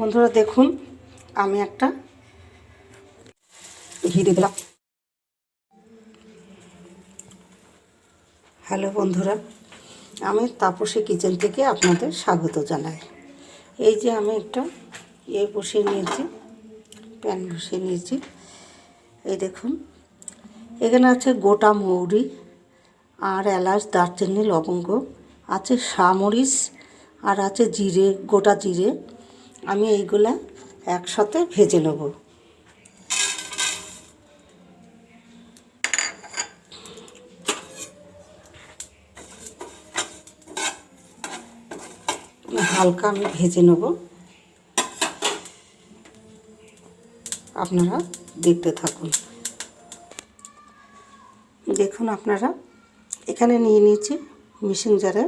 বন্ধুরা দেখুন, আমি একটা ঘি দিয়ে দিলাম। হ্যালো বন্ধুরা, আমি তাপসী কিচেন থেকে আপনাদের স্বাগত জানাই। এই যে আমি একটা ইয়ে বসিয়ে নিয়েছি, প্যান বসিয়ে নিয়েছি। এই দেখুন, এখানে আছে গোটা মৌরি আর এলাচ, দারচিনি, লবঙ্গ, আছে সামরিচ আর আছে জিরে, গোটা জিরে। আমি এইগুলা একসাথে ভেজে নেব। হালকা আমি ভেজে নেব। আপনারা দেখতে থাকুন। দেখুন আপনারা, এখানে নিয়ে নিয়েছি মিশিং জারে,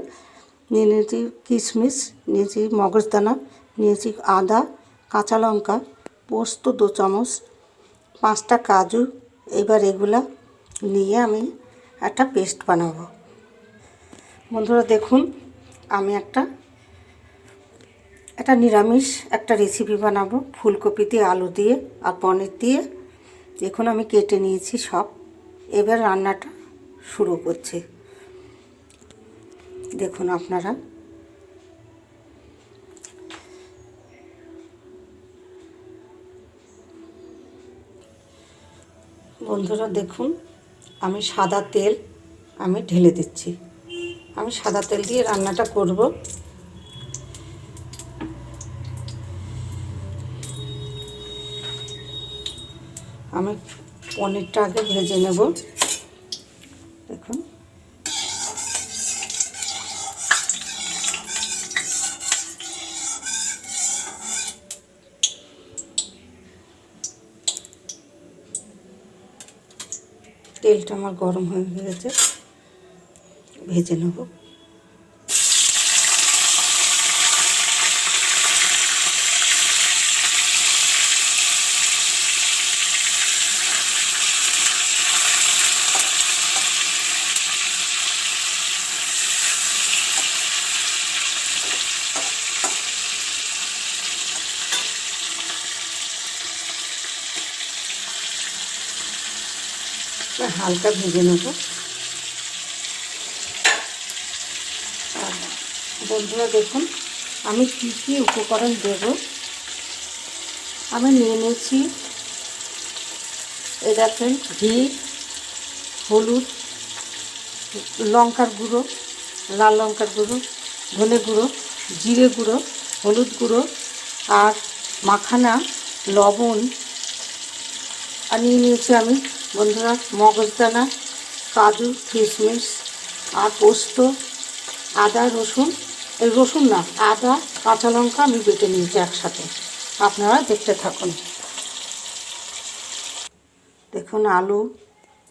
নিয়ে নিয়েছি কিশমিশ, নিয়েছি মগজদানা নিয়েছি আদা, কাঁচা লঙ্কা, পোস্ত দু চামচ, পাঁচটা কাজু। এবার এগুলা নিয়ে আমি একটা পেস্ট বানাবো। বন্ধুরা দেখুন, আমি একটা একটা নিরামিষ একটা রেসিপি বানাবো। ফুলকপি দিয়ে, আলু দিয়ে আর পনির দিয়ে। দেখুন, আমি কেটে নিয়েছি সব। এবার রান্নাটা শুরু করছি। দেখুন, আপনারা বন্ধুরা, দেখুন, আমি সাদা তেল আমি ঢেলে দিচ্ছি। আমি সাদা তেল দিয়ে রান্নাটা করব। আমি পনিরটা আগে ভেজে নেব দেখুন তেলটা আমার গরম হয়ে গেছে ভেজে নেব। হালকা ভেজে নেব। বন্ধুরা দেখুন, আমি কী কী উপকরণ দেব? আমি নিয়ে নিয়েছি এ দেখেন ঘি, হলুদ, লঙ্কার গুঁড়ো, লাল লঙ্কার গুঁড়ো, ধনে গুঁড়ো, জিরে গুঁড়ো, হলুদ গুঁড়ো, আর মাখানা লবণ আর নিয়ে নিয়েছি আমি, বন্ধুরা, মগজদানা, কাজু, কিশমিশ, আর পোস্ত, আদা, রসুন। এই রসুন না, আদা, কাঁচা লঙ্কা আমি বেটে নিয়েছি একসাথে। আপনারা দেখতে থাকুন। দেখুন আলু,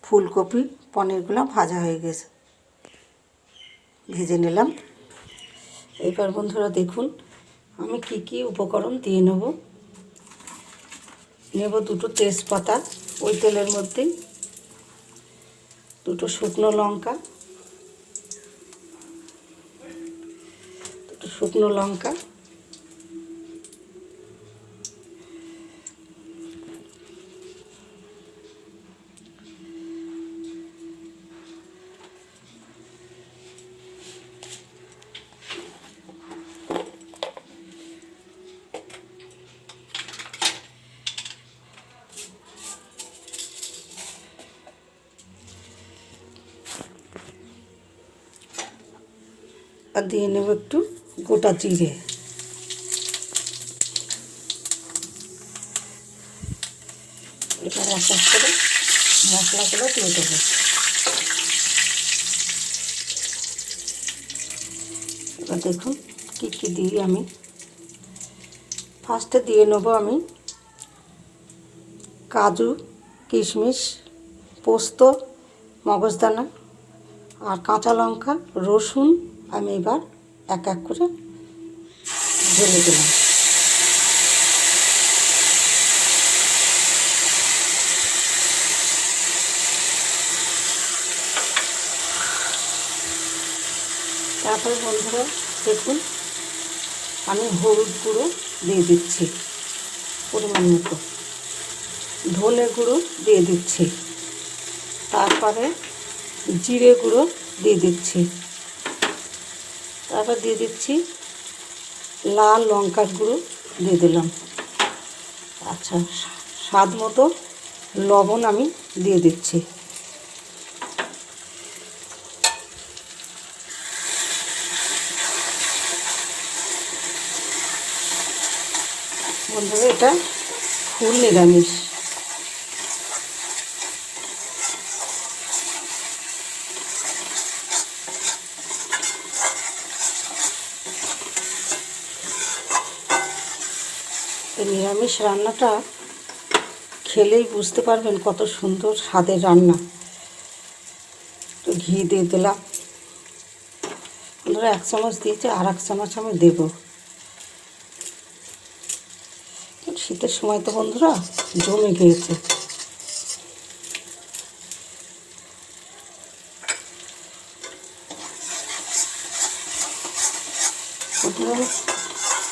ফুলকপি, পনিরগুলো ভাজা হয়ে গেছে। ভেজে নিলাম। এবার বন্ধুরা দেখুন, আমি কি কি উপকরণ দিয়ে নেব। নেব দুটো তেজপাতা ওই তেলের মধ্যেই। দুটো শুকনো লঙ্কা। দুটো শুকনো লঙ্কা। আর দিয়ে নেব একটু গোটা জিরে। এবার এক এক করে মশলাগুলো দিয়ে দেবো। এবার দেখুন কী কী দিই আমি ফার্স্টে দিয়ে নেব আমি কাজু, কিশমিশ, পোস্ত, মগজদানা আর কাঁচা লঙ্কা, রসুন আমি এবার এক এক করে ঢেলে দিলাম। তারপরে বন্ধুরা, দেখুন, আমি হলুদ গুঁড়ো দিয়ে দিচ্ছি পরিমাণ মতো। ধনে গুঁড়ো দিয়ে দিচ্ছি। তারপরে জিরে গুঁড়ো দিয়ে দিচ্ছি। তারপর দিয়ে দিচ্ছি লাল লঙ্কার গুঁড়ো দিয়ে দিলাম। আচ্ছা স্বাদ মতো লবণ আমি দিয়ে দিচ্ছি। বন্ধুরা, এটা ফুল নিরামিষ। এই নিরামিষ রান্নাটা খেলেই বুঝতে পারবেন কত সুন্দর স্বাদের রান্না। একটু ঘি দিয়ে দিলাম। বন্ধুরা এক চামচ দিয়েছি, আর এক চামচ আমি দেবো। শীতের সময় তো বন্ধুরা জমে গিয়েছে।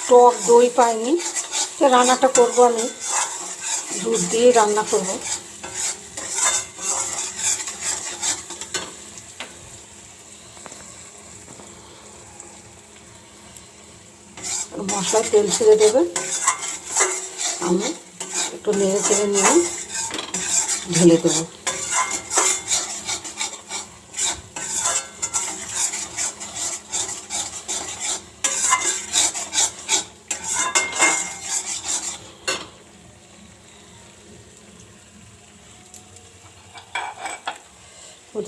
টক দই পাইনি। তো রান্নাটা করব আমি। দুধ দিয়ে রান্না করব। মশলা তেল ছেড়ে দেবে আমি একটু নেড়ে চেড়ে নিয়ে ঢেলে দেবো।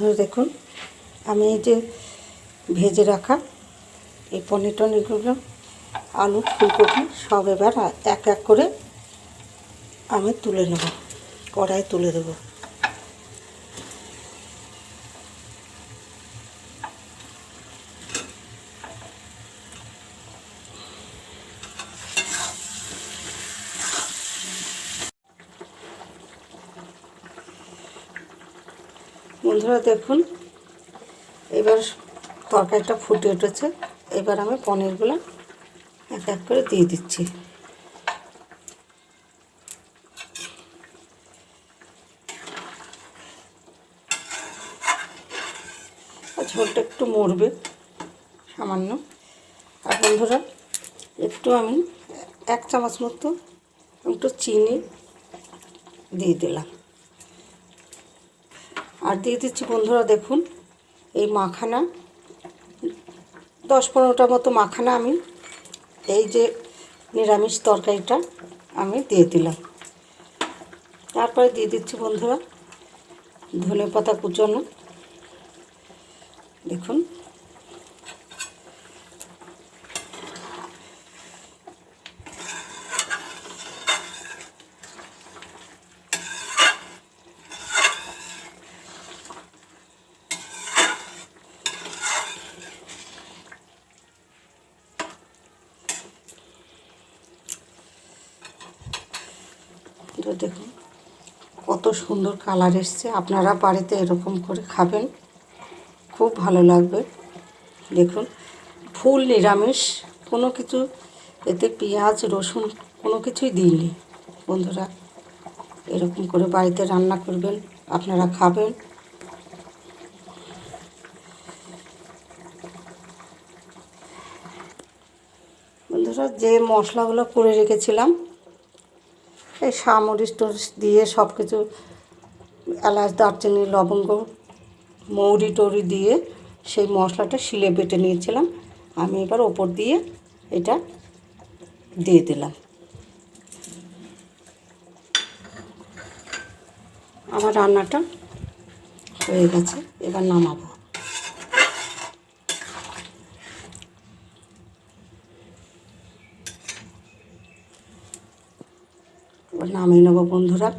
প্রথমে দেখুন। আমি এই যে ভেজে রাখা এই পনির টনিরগুলো আলু, ফুলকপি সব এবার এক এক করে আমি তুলে নেব কড়াই তুলে দেব। বন্ধুরা দেখুন, এবার তরকারিটা ফুটে উঠেছে। এবার আমি পনিরগুলো এক এক করে দিয়ে দিচ্ছি। ঝোলটা একটু মরবে, সামান্য। আর বন্ধুরা, একটু আমি এক চামচ মতো একটু চিনি দিয়ে দিলাম। আর দিয়ে দিচ্ছি বন্ধুরা দেখুন, এই মাখানা। দশ পনেরোটা মতো মাখানা আমি, এই যে নিরামিষ তরকারিটা আমি দিয়ে দিলাম। তারপরে দিয়ে দিচ্ছি বন্ধুরা ধনে পাতা কুচনো। দেখুন এটা দেখুন, কত সুন্দর কালার এসছে। আপনারা বাড়িতে এরকম করে খাবেন, খুব ভালো লাগবে। দেখুন, ফুল নিরামিষ, কোনো কিছু, এতে পেঁয়াজ, রসুন, কোনো কিছুই দিইনি। বন্ধুরা, এরকম করে বাড়িতে রান্না করবেন, আপনারা খাবেন। বন্ধুরা, যে মশলাগুলো করে রেখেছিলাম এই সামরিচ টরিচ দিয়ে সব কিছু এলাচ, দারচিনি, লবঙ্গ, মৌরি টরি দিয়ে সেই মশলাটা শিলে বেটে নিয়েছিলাম। আমি এবার ওপর দিয়ে এটা দিয়ে দিলাম। আমার রান্নাটা হয়ে গেছে, এবার নামাবো এবার নামিয়ে নেব বন্ধুরা।